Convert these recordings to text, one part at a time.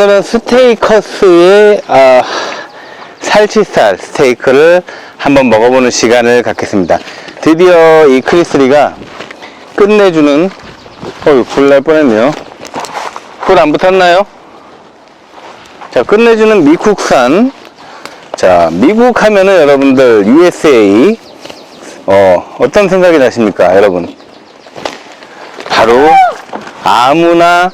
오늘은 스테이커스의 아, 살치살 스테이크를 한번 먹어보는 시간을 갖겠습니다. 드디어 이 크리스리가 끝내주는 어휴 불날 뻔했네요. 불 안 붙었나요? 자 끝내주는 미국산 자 미국 하면은 여러분들 USA 어 어떤 생각이 나십니까 여러분? 바로 아무나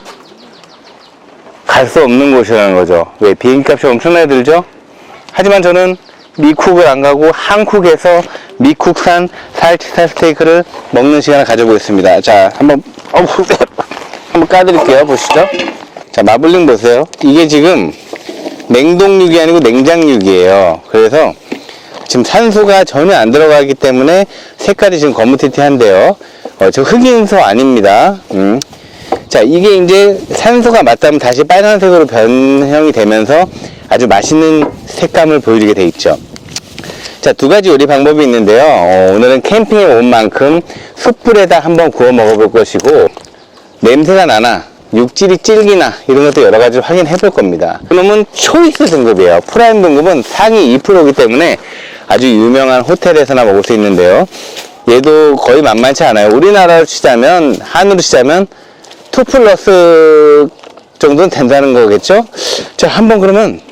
갈 수 없는 곳이라는 거죠. 왜? 비행기 값이 엄청나게 들죠? 하지만 저는 미국을 안 가고 한국에서 미국산 살치살 스테이크를 먹는 시간을 가져보겠습니다. 자, 한번, 어우, 한번 까드릴게요. 보시죠. 자, 마블링 보세요. 이게 지금 냉동육이 아니고 냉장육이에요. 그래서 지금 산소가 전혀 안 들어가기 때문에 색깔이 지금 거무튀튀한데요. 어, 저 흑인소 아닙니다. 음. 자, 이게 이제 산소가 맞다면 다시 빨간색으로 변형이 되면서 아주 맛있는 색감을 보여주게 돼 있죠. 자, 두 가지 요리 방법이 있는데요. 어, 오늘은 캠핑에 온 만큼 숯불에다 한번 구워 먹어볼 것이고, 냄새가 나나, 육질이 질기나, 이런 것도 여러 가지 확인해 볼 겁니다. 그놈은 초이스 등급이에요. 프라임 등급은 상위 2%이기 때문에 아주 유명한 호텔에서나 먹을 수 있는데요. 얘도 거의 만만치 않아요. 우리나라로 치자면, 한으로 치자면, 2 플러스 정도는 된다는 거겠죠? 자, 한번 그러면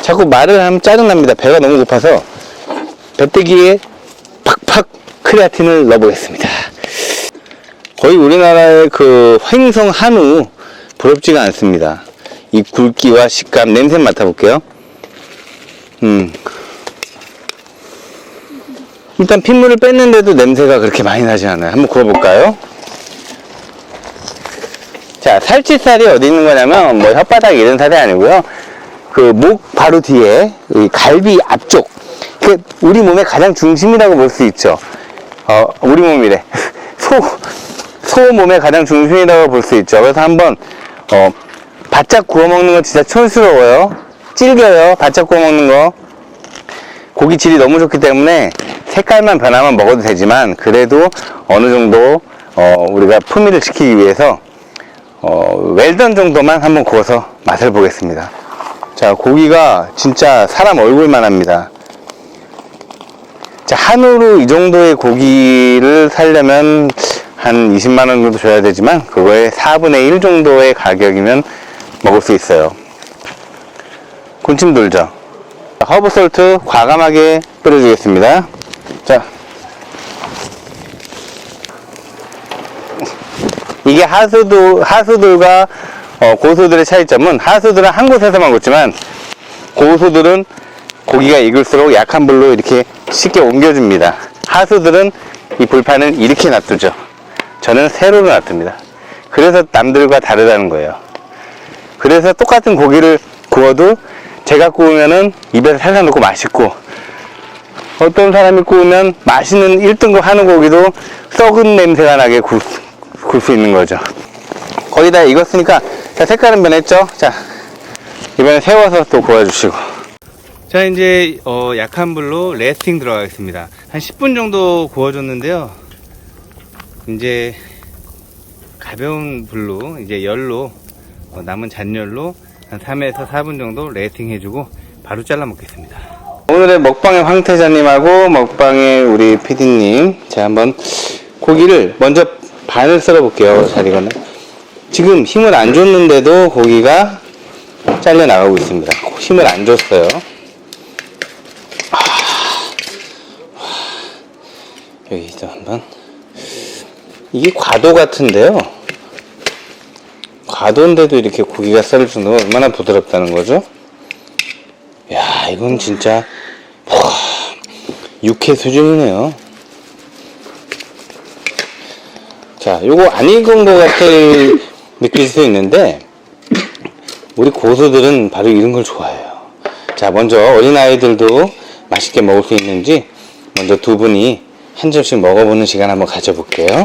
자꾸 말을 하면 짜증납니다. 배가 너무 고파서 배때기에 팍팍 크레아틴을 넣어보겠습니다. 거의 우리나라의 그 횡성 한우 부럽지가 않습니다. 이 굵기와 식감, 냄새 맡아볼게요. 음. 일단 핏물을 뺐는데도 냄새가 그렇게 많이 나지 않아요. 한번 구워볼까요? 자, 살치살이 어디 있는 거냐면, 뭐, 혓바닥 이런 살이 아니고요. 그 목 바로 뒤에, 이 갈비 앞쪽. 그, 우리 몸의 가장 중심이라고 볼 수 있죠. 어, 우리 몸이래. 소, 소 몸의 가장 중심이라고 볼 수 있죠. 그래서 한번, 어, 바짝 구워 먹는 건 진짜 촌스러워요. 질겨요. 바짝 구워 먹는 거. 고기 질이 너무 좋기 때문에 색깔만 변하면 먹어도 되지만, 그래도 어느 정도, 어, 우리가 품위를 지키기 위해서 어, 웰던 정도만 한번 구워서 맛을 보겠습니다. 자, 고기가 진짜 사람 얼굴만 합니다. 자, 한우로 이 정도의 고기를 살려면 한 20만원 정도 줘야 되지만, 그거의 4분의 1 정도의 가격이면 먹을 수 있어요. 군침 돌죠? 허브 솔트 과감하게 뿌려주겠습니다. 자, 이게 하수도, 하수들과 어, 고수들의 차이점은 하수들은 한 곳에서만 굽지만 고수들은 고기가 익을수록 약한 불로 이렇게 쉽게 옮겨줍니다. 하수들은 이 불판을 이렇게 놔두죠. 저는 세로로 놔둡니다. 그래서 남들과 다르다는 거예요. 그래서 똑같은 고기를 구워도 제가 구우면은 입에서 살살 녹고 맛있고 어떤 사람이 구우면 맛있는 1등급 한우 고기도 썩은 냄새가 나게 구, 굴수 있는 거죠. 거의 다 익었으니까, 자, 색깔은 변했죠? 자, 이번에 세워서 또 구워주시고. 자, 이제, 어, 약한 불로 레스팅 들어가겠습니다. 한 10분 정도 구워줬는데요. 이제, 가벼운 불로, 이제 열로, 어, 남은 잔열로 한 3에서 4분 정도 레스팅 해주고, 바로 잘라 먹겠습니다. 오늘의 먹방의 황태자님하고 먹방의 우리 피디님, 제가 한번 고기를 먼저 반을 썰어 볼게요. 잘 익었네. 지금 힘을 안 줬는데도 고기가 잘려 나가고 있습니다. 힘을 안 줬어요. 아, 여기 또 한번. 이게 과도 같은데요. 과도인데도 이렇게 고기가 썰을 정도가 얼마나 부드럽다는 거죠? 야, 이건 진짜, 와, 육회 수준이네요. 자, 요거 안 익은 것 같을 느낄 수 있는데, 우리 고수들은 바로 이런 걸 좋아해요. 자, 먼저 어린아이들도 맛있게 먹을 수 있는지, 먼저 두 분이 한 점씩 먹어보는 시간 한번 가져볼게요.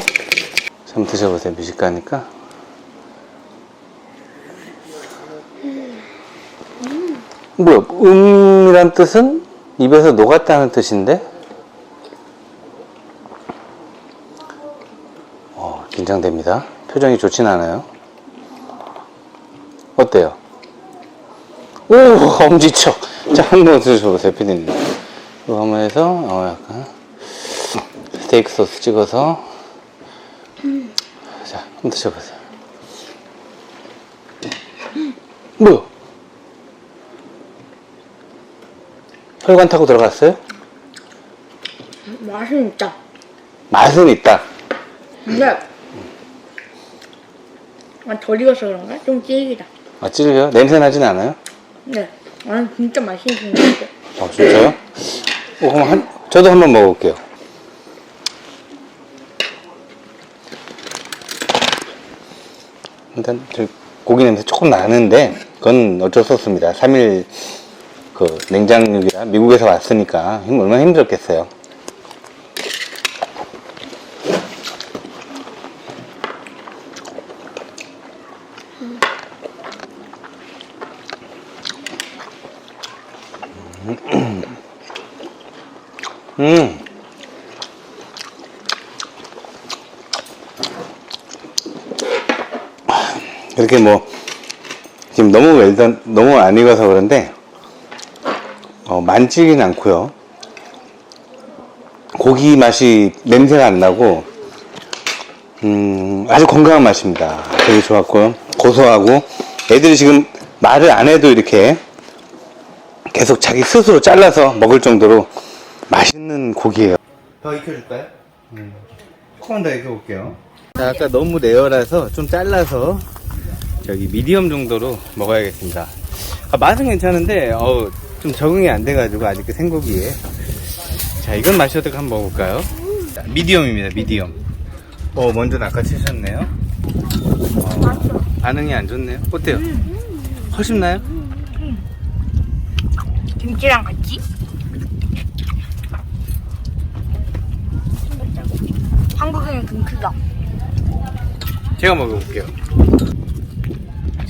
한번 드셔보세요. 미식가니까. 뭐야, 음이란 뜻은 입에서 녹았다는 뜻인데? 긴장됩니다. 표정이 좋진 않아요. 어때요? 오, 엄지척. 자, 한번 드셔보세요, 피디님. 이거 한번 해서, 어, 약간, 스테이크 소스 찍어서. 자, 한번 드셔보세요. 뭐요? 혈관 타고 들어갔어요? 맛은 있다. 맛은 있다. 근데 아, 덜 익어서 그런가? 좀 질기다. 아, 찔려요? 냄새 나진 않아요? 네. 아, 진짜 맛있는 것 같아. 아, 진짜요? 어, 그럼 한, 저도 한번 먹어볼게요. 일단, 저 고기 냄새 조금 나는데, 그건 어쩔 수 없습니다. 3일 그 냉장육이라 미국에서 왔으니까 힘- 얼마나 힘들었겠어요. 이렇게 뭐 지금 너무 웰던 너무 안 익어서 그런데 어, 만지긴 않고요. 고기 맛이 냄새가 안 나고 음, 아주 건강한 맛입니다. 되게 좋았고요. 고소하고 애들이 지금 말을 안 해도 이렇게 계속 자기 스스로 잘라서 먹을 정도로 맛있는 고기예요. 더 익혀줄까요? 조금만 더 익혀볼게요. 자, 아까 너무 레어라서 좀 잘라서 저기 미디엄 정도로 먹어야겠습니다. 아, 맛은 괜찮은데 어, 좀 적응이 안 돼가지고 아직 그 생고기에. 자, 이건 어떻게 한번 먹어볼까요? 자, 미디엄입니다. 미디엄. 어, 먼저 낚아채셨네요. 어, 반응이 안 좋네요. 어때요? 훨씬 나요? 김치랑 같이? 한국에는 김치다. 제가 먹어볼게요.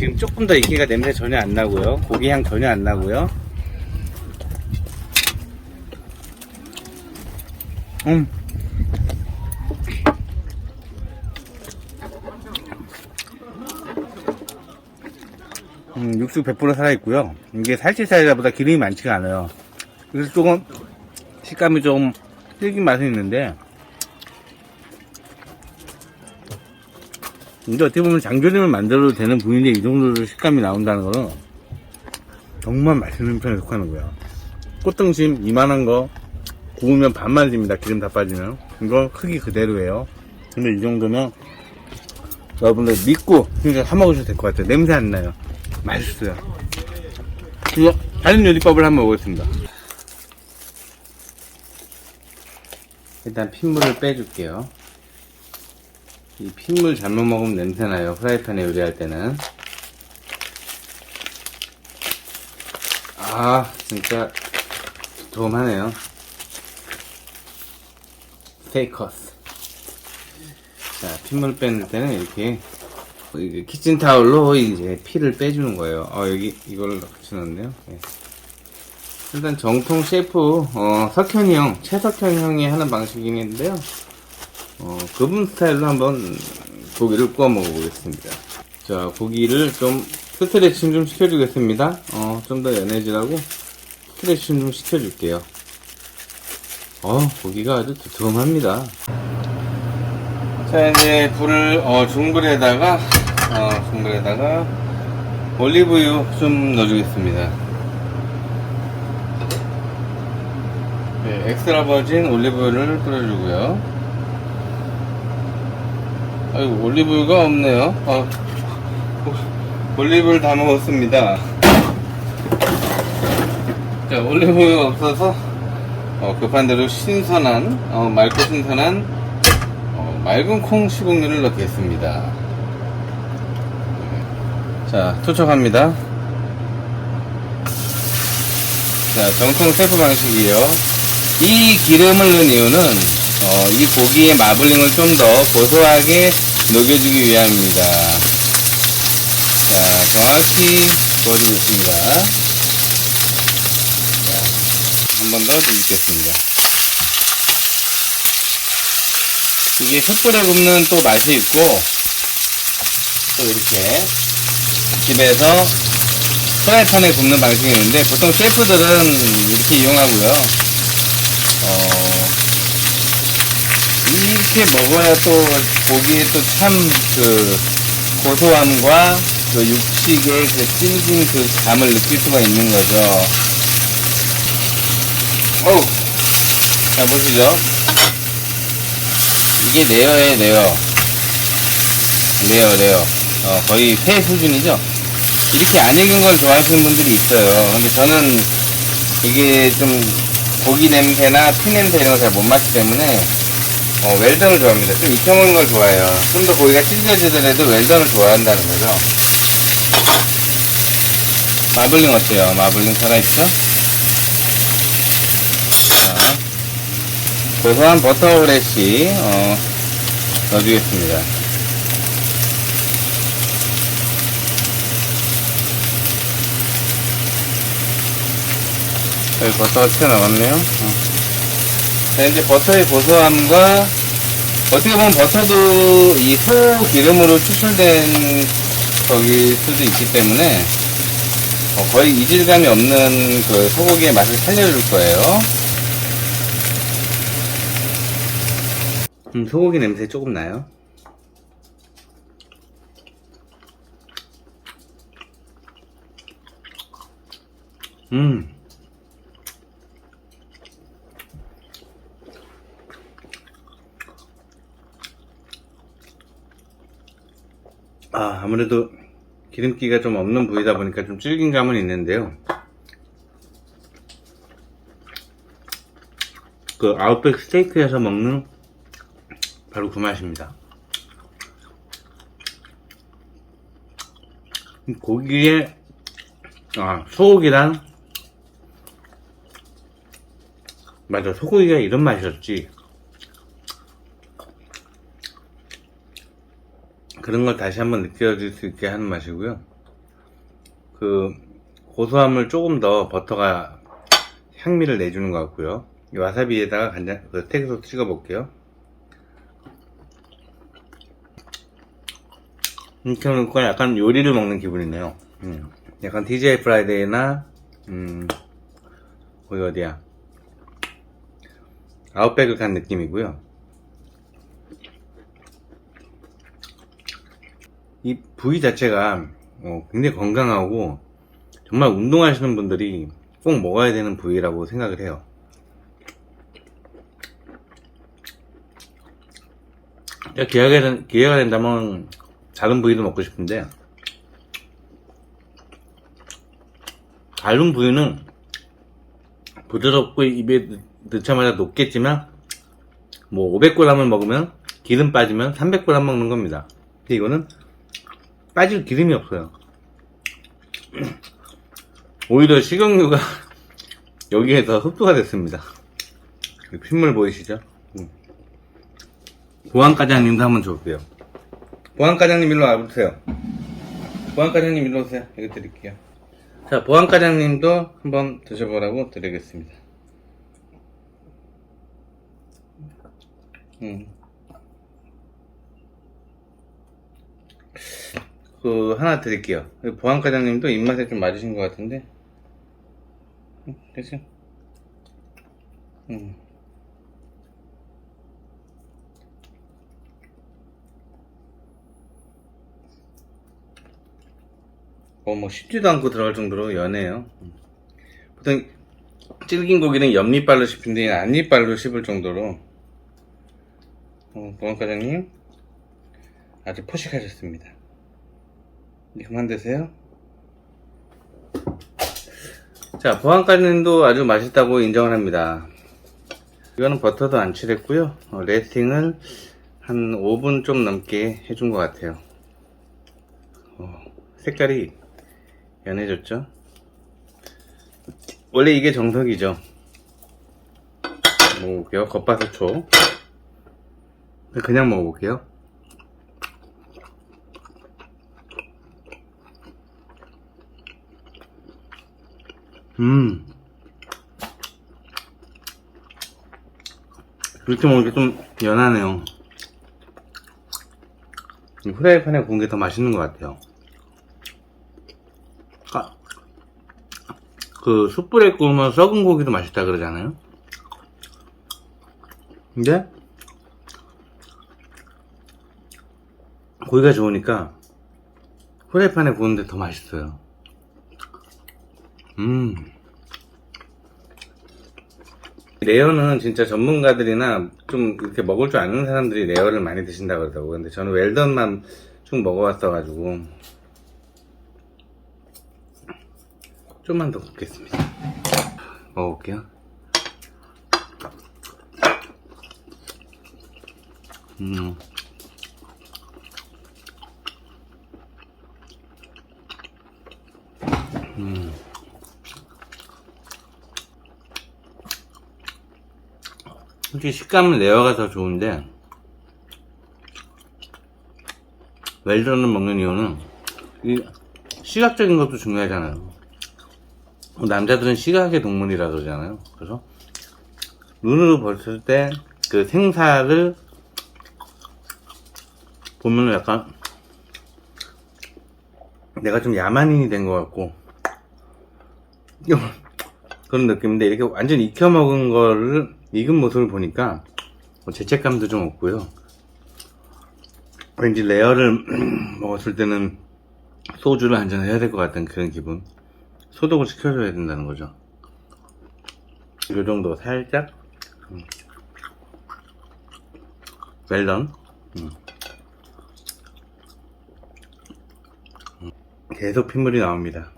지금 조금 더 익기가 냄새 전혀 안 나고요. 고기 향 전혀 안 나고요. 음. 음, 육수 100% 살아있고요. 이게 살치살이라보다 기름이 많지가 않아요. 그래서 조금 식감이 좀 질긴 맛은 있는데 근데 어떻게 보면 장조림을 만들어도 되는 부위인데 이 정도로 식감이 나온다는 거는 정말 맛있는 편에 속하는 거야. 꽃등심 이만한 거 구우면 반만 집니다. 기름 다 빠지면. 이거 크기 그대로예요. 근데 이 정도면 여러분들 믿고 그냥 사 먹으셔도 될 것 같아요. 냄새 안 나요. 맛있어요. 이거 다른 요리법을 한번 보겠습니다. 일단 핏물을 빼줄게요. 이 핏물 잘못 먹으면 냄새나요. 프라이팬에 요리할 때는. 아, 진짜 도움하네요. 페이커스. 자, 핏물 빼는 때는 이렇게 이게 키친 타올로 이제 피를 빼주는 거예요. 어, 여기 이걸 붙여놨네요. 네. 일단 정통 셰프 어, 석현이 형, 최석현 형이 하는 방식이긴데요. 어, 그분 스타일로 한번 고기를 구워 먹어보겠습니다. 자, 고기를 좀 스트레칭 좀 시켜주겠습니다. 어, 좀 더 연해지라고 스트레칭 좀 시켜줄게요. 어, 고기가 아주 두툼합니다. 자, 이제 불을, 어, 중불에다가, 어, 중불에다가 올리브유 좀 넣어주겠습니다. 네, 엑스트라 버진 올리브유를 뿌려주고요. 아이고, 올리브유가 없네요. 어, 오- 올리브를 다 먹었습니다. 자, 올리브유가 없어서, 어, 급한 대로 신선한, 어, 맑고 신선한, 어, 맑은 콩 시국류를 넣겠습니다. 자, 투척합니다. 자, 정통 셰프 방식이에요. 이 기름을 넣은 이유는 어, 이 고기의 마블링을 좀 더 고소하게 녹여주기 위함입니다. 자, 정확히. 자, 한번 더 뒤집겠습니다. 이게 숯불에 굽는 또 맛이 있고, 또 이렇게 집에서 프라이팬에 굽는 방식이 있는데 보통 셰프들은 이렇게 이용하고요. 이렇게 먹어야 또 고기에 또참그 고소함과 그 육식의 그 질긴 그 감을 느낄 수가 있는 거죠. 어우, 자 보시죠. 이게 레어에 레어. 레어, 레어. 어, 거의 회 수준이죠. 이렇게 안 익은 걸 좋아하시는 분들이 있어요. 근데 저는 이게 좀 고기 냄새나 피 냄새 이런 거잘못 맡기 때문에 어, 웰던을 좋아합니다. 좀 익혀먹는 걸 좋아해요. 좀 더 고기가 찢어지더라도 웰던을 좋아한다는 거죠. 마블링 어때요? 마블링 살아있죠? 자, 고소한 버터 후레쉬 어, 넣어주겠습니다. 여기 버터가 튀어나왔네요. 어. 자, 이제 버터의 고소함과 어떻게 보면 버터도 이 소 기름으로 추출된 거기일 수도 있기 때문에 어, 거의 이질감이 없는 그 소고기의 맛을 살려줄 거예요. 음, 소고기 냄새 조금 나요. 음. 아, 아무래도 기름기가 좀 없는 부위다 보니까 좀 질긴 감은 있는데요. 그 아웃백 스테이크에서 먹는 바로 그 맛입니다. 고기에 아 소고기랑 맞아 소고기가 이런 맛이었지. 그런 걸 다시 한번 느껴질 수 있게 하는 맛이고요. 그 고소함을 조금 더 버터가 향미를 내주는 것 같고요. 이 와사비에다가 간장 그 스테이크 찍어 볼게요. 이렇게 하니까 약간 요리를 먹는 기분이네요. 음, 약간 TGI 프라이데이나 음, 거기 어디야? 아웃백을 간 느낌이고요. 이 부위 자체가 어, 굉장히 건강하고 정말 운동하시는 분들이 꼭 먹어야 되는 부위라고 생각을 해요. 기회가, 된- 기회가 된다면 다른 부위도 먹고 싶은데 다른 부위는 부드럽고 입에 넣- 넣자마자 녹겠지만 뭐 500g을 먹으면 기름 빠지면 300g 먹는 겁니다. 근데 이거는 빠질 기름이 없어요. 오히려 식용유가 여기에서 흡수가 됐습니다. 이 핏물 보이시죠? 음. 보안과장님도 한번 줘볼게요. 보안과장님 일로 와보세요. 보안과장님 일로 오세요. 이거 드릴게요. 자, 보안과장님도 한번 드셔보라고 드리겠습니다. 음. 그 하나 드릴게요. 보안과장님도 입맛에 좀 맞으신 것 같은데. 음, 됐어. 음. 어, 뭐 씹지도 않고 들어갈 정도로 연해요. 음. 보통 질긴 고기는 옆니빨로 씹히는데 안니빨로 씹을 정도로. 어, 보안과장님 아주 포식하셨습니다. 그만 드세요. 자, 보안과장님도 아주 맛있다고 인정을 합니다. 이거는 버터도 안 칠했고요. 어, 레스팅을 한 5분 좀 넘게 해준 것 같아요. 어, 색깔이 연해졌죠? 원래 이게 정석이죠. 먹어볼게요. 겉바속촉. 그냥 먹어볼게요. 음. 이렇게 먹으니까 좀 연하네요. 이 후라이팬에 구운 게 더 맛있는 것 같아요. 아, 그 숯불에 구우면 썩은 고기도 맛있다 그러잖아요. 근데 고기가 좋으니까 후라이팬에 구우는데 더 맛있어요. 음. 레어는 진짜 전문가들이나 좀 이렇게 먹을 줄 아는 사람들이 레어를 많이 드신다 그러더라고요. 근데 저는 웰던만 쭉 먹어왔어가지고 좀만 더 굽겠습니다. 먹어볼게요. 음. 음. 솔직히 식감은 레어가 더 좋은데 웰던을 먹는 이유는 이 시각적인 것도 중요하잖아요. 남자들은 시각의 동물이라 그러잖아요. 그래서 눈으로 봤을 때 그 생사를 보면 약간 내가 좀 야만인이 된 것 같고 그런 느낌인데 이렇게 완전히 익혀 먹은 거를 익은 모습을 보니까 뭐 죄책감도 좀 없고요. 왠지 레어를 먹었을 때는 소주를 한잔 해야 될 것 같은 그런 기분. 소독을 시켜줘야 된다는 거죠. 이 정도 살짝. 음. 웰던. 음. 음. 계속 핏물이 나옵니다.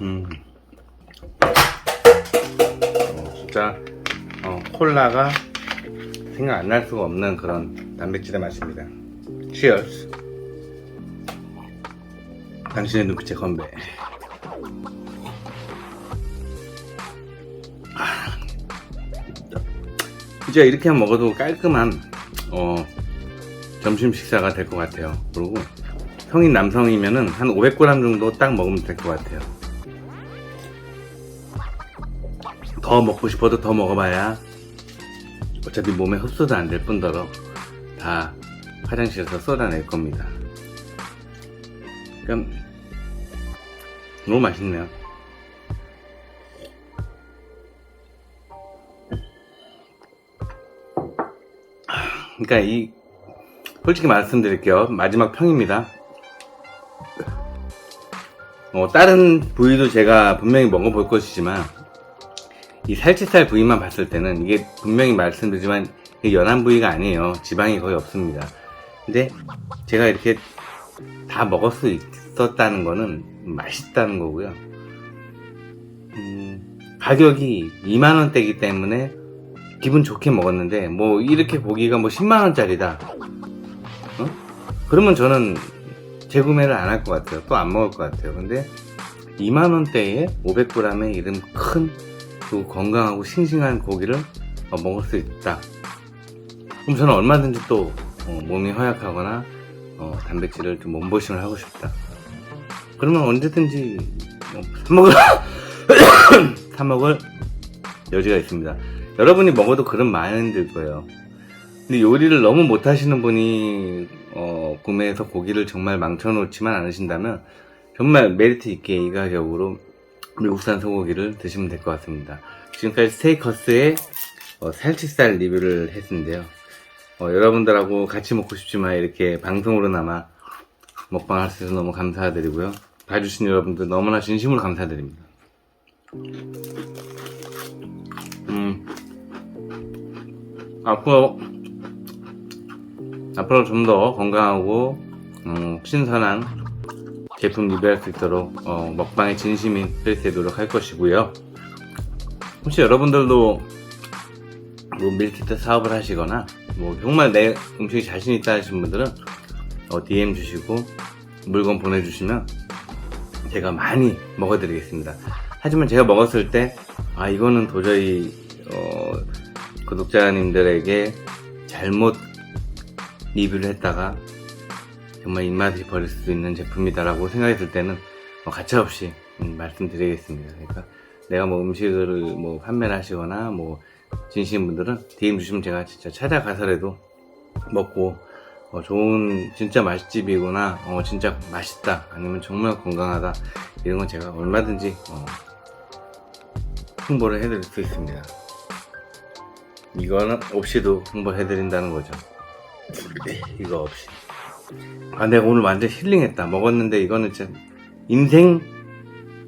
음. 어, 진짜 어, 콜라가 생각 안 날 수가 없는 그런 단백질의 맛입니다. Cheers. 당신의 눈빛에 건배. 아, 진짜 이렇게 먹어도 깔끔한 어, 점심 식사가 될 것 같아요. 그리고 성인 남성이면은 한 500g 정도 딱 먹으면 될 것 같아요. 더 먹고 싶어도 더 먹어봐야 어차피 몸에 흡수도 안 될 뿐더러 다 화장실에서 쏟아낼 겁니다. 그럼 너무 맛있네요. 그러니까 이 솔직히 말씀드릴게요. 마지막 평입니다. 어, 다른 부위도 제가 분명히 먹어볼 것이지만 이 살치살 부위만 봤을 때는 이게 분명히 말씀드리지만 연한 부위가 아니에요. 지방이 거의 없습니다. 근데 제가 이렇게 다 먹을 수 있었다는 거는 맛있다는 거고요. 음, 가격이 2만원대이기 때문에 기분 좋게 먹었는데 뭐 이렇게 고기가 뭐 10만원짜리다. 어? 그러면 저는 재구매를 안 할 것 같아요. 또 안 먹을 것 같아요. 근데 2만원대에 500g의 이름 큰 또 건강하고 싱싱한 고기를 어, 먹을 수 있다. 그럼 저는 얼마든지 또 어, 몸이 허약하거나 어, 단백질을 좀 몸보신을 하고 싶다. 그러면 언제든지 어, 사 먹을 사 먹을 여지가 있습니다. 여러분이 먹어도 그런 마인드일 거예요. 근데 요리를 너무 못하시는 분이 어, 구매해서 고기를 정말 망쳐놓지만 않으신다면 정말 메리트 있게 이 가격으로 미국산 소고기를 드시면 될 것 같습니다. 지금까지 스테이커스의 어, 살치살 리뷰를 했는데요. 어, 여러분들하고 같이 먹고 싶지만 이렇게 방송으로나마 먹방 할 수 있어서 너무 감사드리고요. 봐주신 여러분들 너무나 진심으로 감사드립니다. 음, 앞으로, 앞으로 좀 더 건강하고, 음, 신선한 제품 리뷰할 수 있도록, 어, 먹방의 진심인 크리스에 노력할 것이고요. 혹시 여러분들도 뭐 밀키트 사업을 하시거나 뭐 정말 내 음식이 자신 있다 하시는 분들은 어, DM 주시고 물건 보내주시면 제가 많이 먹어드리겠습니다. 하지만 제가 먹었을 때 아 이거는 도저히 어, 구독자님들에게 잘못 리뷰를 했다가 정말 입맛이 버릴 수도 있는 제품이다라고 생각했을 때는 어, 가차없이 음, 말씀드리겠습니다. 그러니까 내가 뭐 음식을 뭐 판매를 하시거나 뭐 진심인 분들은 DM 주시면 제가 진짜 찾아가서라도 먹고 어, 좋은 진짜 맛집이구나 어, 진짜 맛있다 아니면 정말 건강하다 이런 건 제가 얼마든지 어, 홍보를 해드릴 수 있습니다. 이거는 없이도 홍보해드린다는 거죠. 이거 없이 아 내가 오늘 완전 힐링했다. 먹었는데 이거는 진짜 인생?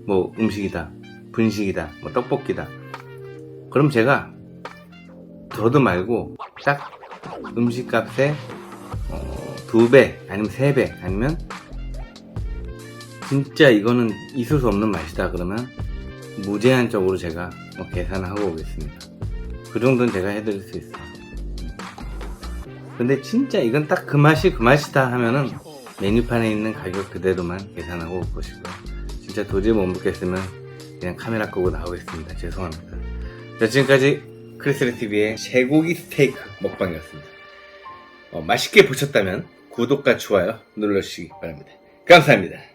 뭐 음식이다. 분식이다. 뭐 떡볶이다. 그럼 제가 더도 말고 딱 음식값에 어, 두배 아니면 세 배 아니면 진짜 이거는 있을 수 없는 맛이다. 그러면 무제한적으로 제가 뭐 계산을 하고 오겠습니다. 그 정도는 제가 해드릴 수 있어요 근데 진짜 이건 딱 그 맛이 그 맛이다 하면은 메뉴판에 있는 가격 그대로만 계산하고 올 것이고요 진짜 도저히 못 먹겠으면 그냥 카메라 끄고 나오겠습니다. 죄송합니다. 자 지금까지 크리스리 TV의 쇠고기 스테이크 먹방이었습니다. 어, 맛있게 보셨다면 구독과 좋아요 눌러주시기 바랍니다. 감사합니다